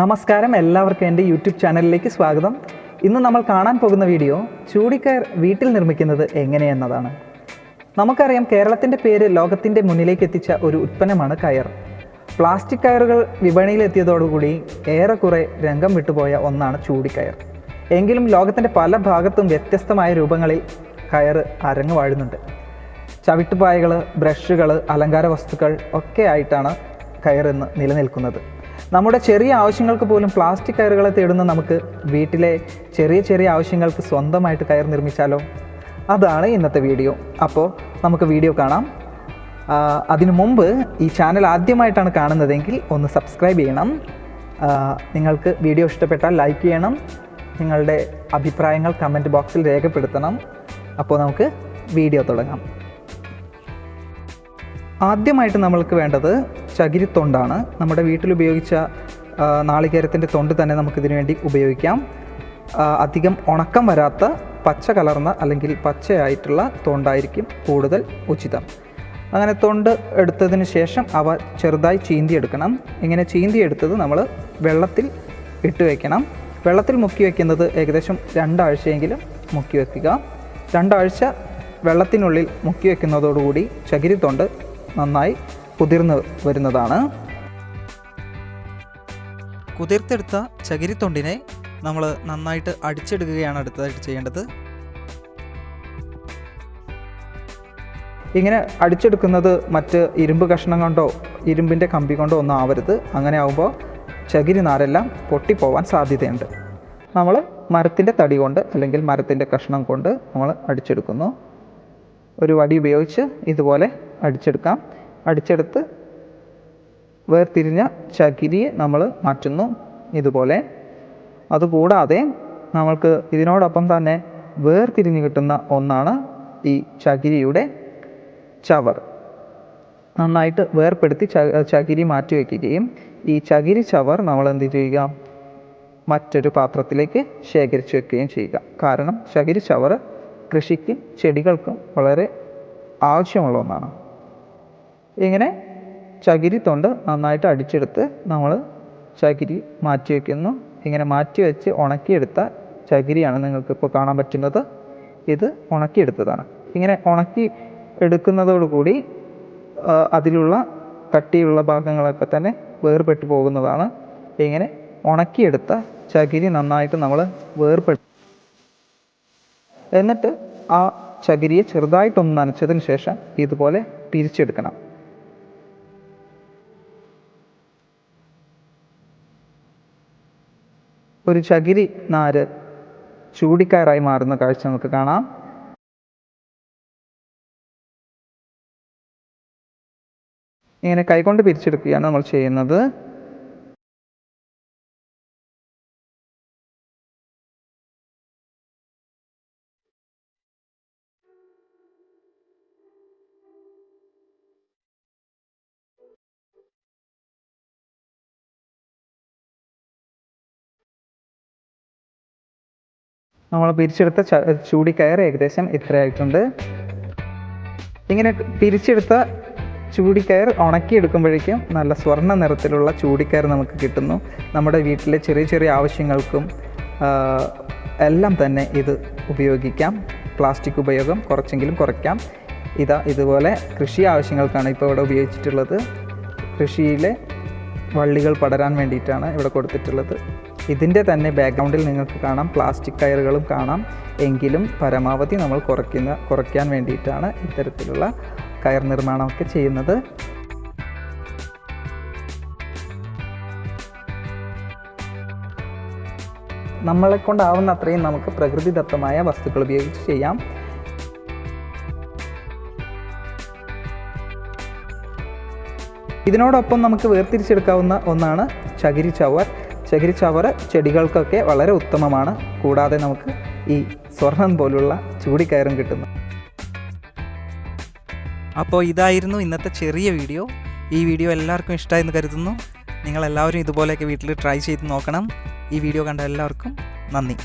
നമസ്കാരം. എല്ലാവർക്കും എന്റെ യൂട്യൂബ് ചാനലിലേക്ക് സ്വാഗതം. ഇന്ന് നമ്മൾ കാണാൻ പോകുന്ന വീഡിയോ ചൂടിക്കയർ വീട്ടിൽ നിർമ്മിക്കുന്നത് എങ്ങനെയെന്നതാണ്. നമുക്കറിയാം കേരളത്തിന്റെ പേര് ലോകത്തിന്റെ മുന്നിലേക്ക് എത്തിച്ച ഒരു ഉൽപ്പന്നമാണ് കയർ. പ്ലാസ്റ്റിക് കയറുകൾ വിപണിയിലെത്തിയതോടുകൂടി ഏറെക്കുറെ രംഗം വിട്ടുപോയ ഒന്നാണ് ചൂടിക്കയർ. എങ്കിലും ലോകത്തിന്റെ പല ഭാഗത്തും വ്യത്യസ്തമായ രൂപങ്ങളിൽ കയർ അരങ്ങു വാഴുന്നുണ്ട്. ചവിട്ടുപായകൾ ബ്രഷുകൾ അലങ്കാര വസ്തുക്കൾ ഒക്കെ ആയിട്ടാണ് കയർ ഇന്ന് നിലനിൽക്കുന്നത്. നമ്മുടെ ചെറിയ ആവശ്യങ്ങൾക്ക് പോലും പ്ലാസ്റ്റിക് കയറുകളെ തേടുന്ന നമുക്ക് വീട്ടിലെ ചെറിയ ചെറിയ ആവശ്യങ്ങൾക്ക് സ്വന്തമായിട്ട് കയർ നിർമ്മിച്ചാലോ? അതാണ് ഇന്നത്തെ വീഡിയോ. അപ്പോൾ നമുക്ക് വീഡിയോ കാണാം. അതിനു മുമ്പ് ഈ ചാനൽ ആദ്യമായിട്ടാണ് കാണുന്നതെങ്കിൽ ഒന്ന് സബ്സ്ക്രൈബ് ചെയ്യണം. നിങ്ങൾക്ക് വീഡിയോ ഇഷ്ടപ്പെട്ടാൽ ലൈക്ക് ചെയ്യണം. നിങ്ങളുടെ അഭിപ്രായങ്ങൾ കമന്റ് ബോക്സിൽ രേഖപ്പെടുത്തണം. അപ്പോൾ നമുക്ക് വീഡിയോ തുടങ്ങാം. ആദ്യമായിട്ട് നമ്മൾക്ക് വേണ്ടത് ചകിരിത്തൊണ്ടാണ് നമ്മുടെ ആ, നാളികേരത്തിന്റെ തൊണ്ട് തന്നെ നമുക്കിതിനു വേണ്ടി ഉപയോഗിക്കാം. അധികം ഉണക്കം വരാത്ത പച്ച കലർന്ന അല്ലെങ്കിൽ പച്ചയായിട്ടുള്ള തൊണ്ടായിരിക്കും കൂടുതൽ ഉചിതം. അങ്ങനെ തൊണ്ട് എടുത്തതിന് ശേഷം അവ ചെറുതായി ചീന്തിയെടുക്കണം. ഇങ്ങനെ ചീന്തിയെടുത്തത് നമ്മൾ വെള്ളത്തിൽ ഇട്ട് വയ്ക്കണം വെള്ളത്തിൽ മുക്കി വയ്ക്കുന്നത് ഏകദേശം രണ്ടാഴ്ചയെങ്കിലും മുക്കി വയ്ക്കുക രണ്ടാഴ്ച വെള്ളത്തിനുള്ളിൽ മുക്കി വയ്ക്കുന്നതോടുകൂടി ചകിരിത്തൊണ്ട് നന്നായി കുതിർന്ന് വരുന്നതാണ്. കുതിർത്തെടുത്ത ചകിരിത്തൊണ്ടിനെ നമ്മൾ നന്നായിട്ട് അടിച്ചെടുക്കുകയാണ് അടുത്തതായിട്ട് ചെയ്യേണ്ടത്. ഇങ്ങനെ അടിച്ചെടുക്കുന്നത് മറ്റ് ഇരുമ്പ് കഷ്ണം കൊണ്ടോ ഇരുമ്പിന്റെ കമ്പി കൊണ്ടോ ഒന്നും ആവരുത്. അങ്ങനെ ആകുമ്പോൾ ചകിരി നാരെല്ലാം പൊട്ടിപ്പോവാൻ സാധ്യതയുണ്ട്. നമ്മൾ മരത്തിന്റെ തടി കൊണ്ട് അല്ലെങ്കിൽ മരത്തിന്റെ കഷ്ണം കൊണ്ട് നമ്മൾ അടിച്ചെടുക്കുന്നു. ഒരു വടി ഉപയോഗിച്ച് ഇതുപോലെ അടിച്ചെടുക്കാം. അടിച്ചെടുത്ത് വേർതിരിഞ്ഞ ചകിരിയെ നമ്മൾ മാറ്റുന്നു ഇതുപോലെ. അതുകൂടാതെ നമ്മൾക്ക് ഇതിനോടൊപ്പം തന്നെ വേർതിരിഞ്ഞ് കിട്ടുന്ന ഒന്നാണ് ഈ ചകിരിയുടെ ചവർ. നന്നായിട്ട് വേർപ്പെടുത്തി ചകിരി മാറ്റി വയ്ക്കുകയും ഈ ചകിരി ചവർ നമ്മൾ എന്ത് ചെയ്യുക? മറ്റൊരു പാത്രത്തിലേക്ക് ശേഖരിച്ച് വെക്കുകയും ചെയ്യുക. കാരണം ചകിരി ചവർ കൃഷിക്കും ചെടികൾക്കും വളരെ ആവശ്യമുള്ള ഒന്നാണ്. ഇങ്ങനെ ചകിരി തൊണ്ട് നന്നായിട്ട് അടിച്ചെടുത്ത് നമ്മൾ ചകിരി മാറ്റി വയ്ക്കുന്നു ഇങ്ങനെ മാറ്റി വെച്ച് ഉണക്കിയെടുത്ത ചകിരിയാണ് നിങ്ങൾക്ക് ഇപ്പോൾ കാണാൻ പറ്റുന്നത്. ഇത് ഉണക്കിയെടുത്തതാണ്. ഇങ്ങനെ ഉണക്കി എടുക്കുന്നതോടുകൂടി അതിലുള്ള കട്ടിയുള്ള ഭാഗങ്ങളൊക്കെ തന്നെ വേർപെട്ടു പോകുന്നതാണ്. ഇങ്ങനെ ഉണക്കിയെടുത്ത ചകിരി നന്നായിട്ട് നമ്മൾ വേർപെട്ടു എന്നിട്ട് ആ ചകിരിയെ ചെറുതായിട്ടൊന്ന് നനച്ചതിന് ശേഷം ഇതുപോലെ പിരിച്ചെടുക്കണം. ഒരു ചകിരി നാര് ചൂടിക്കയറായി മാറുന്ന കാഴ്ച നമുക്ക് കാണാം. ഇങ്ങനെ കൈകൊണ്ട് പിരിച്ചെടുക്കുകയാണ് നമ്മൾ ചെയ്യുന്നത്. നമ്മൾ പിരിച്ചെടുത്ത ചൂടിക്കയർ ഏകദേശം ഇത്രയായിട്ടുണ്ട്. ഇങ്ങനെ പിരിച്ചെടുത്ത ചൂടിക്കയർ ഉണക്കിയെടുക്കുമ്പോഴേക്കും നല്ല സ്വർണ നിറത്തിലുള്ള ചൂടിക്കയർ നമുക്ക് കിട്ടുന്നു. നമ്മുടെ വീട്ടിലെ ചെറിയ ചെറിയ ആവശ്യങ്ങൾക്കും എല്ലാം തന്നെ ഇത് ഉപയോഗിക്കാം. പ്ലാസ്റ്റിക് ഉപയോഗം കുറച്ചെങ്കിലും കുറയ്ക്കാം. ഇതാ ഇതുപോലെ കൃഷി ആവശ്യങ്ങൾക്കാണ് ഇപ്പോൾ ഇവിടെ ഉപയോഗിച്ചിട്ടുള്ളത്. കൃഷിയിലെ വള്ളികൾ പടരാൻ വേണ്ടിയിട്ടാണ് ഇവിടെ കൊടുത്തിട്ടുള്ളത്. ഇതിന്റെ തന്നെ ബാക്ക്ഗ്രൗണ്ടിൽ നിങ്ങൾക്ക് കാണാം. പ്ലാസ്റ്റിക് കയറുകളും കാണാം. എങ്കിലും പരമാവധി നമ്മൾ കുറയ്ക്കുന്ന കുറയ്ക്കാൻ വേണ്ടിയിട്ടാണ് ഇത്തരത്തിലുള്ള കയർ നിർമ്മാണമൊക്കെ ചെയ്യുന്നത്. നമ്മളെ കൊണ്ടാവുന്ന അത്രയും നമുക്ക് പ്രകൃതിദത്തമായ വസ്തുക്കൾ ഉപയോഗിച്ച് ചെയ്യാം. ഇതിനോടൊപ്പം നമുക്ക് വേർതിരിച്ചെടുക്കാവുന്ന ഒന്നാണ് ചകിരി ചവർ. ചകിരി ചവർ ചെടികൾക്കൊക്കെ വളരെ ഉത്തമമാണ്. കൂടാതെ നമുക്ക് ഈ സ്വർണം പോലുള്ള ചൂടിക്കയറും കിട്ടുന്നു. അപ്പോൾ ഇതായിരുന്നു ഇന്നത്തെ ചെറിയ വീഡിയോ. ഈ വീഡിയോ എല്ലാവർക്കും ഇഷ്ടമായെന്ന് കരുതുന്നു. നിങ്ങളെല്ലാവരും ഇതുപോലെയൊക്കെ വീട്ടിൽ ട്രൈ ചെയ്ത് നോക്കണം. ഈ വീഡിയോ കണ്ട എല്ലാവർക്കും നന്ദി.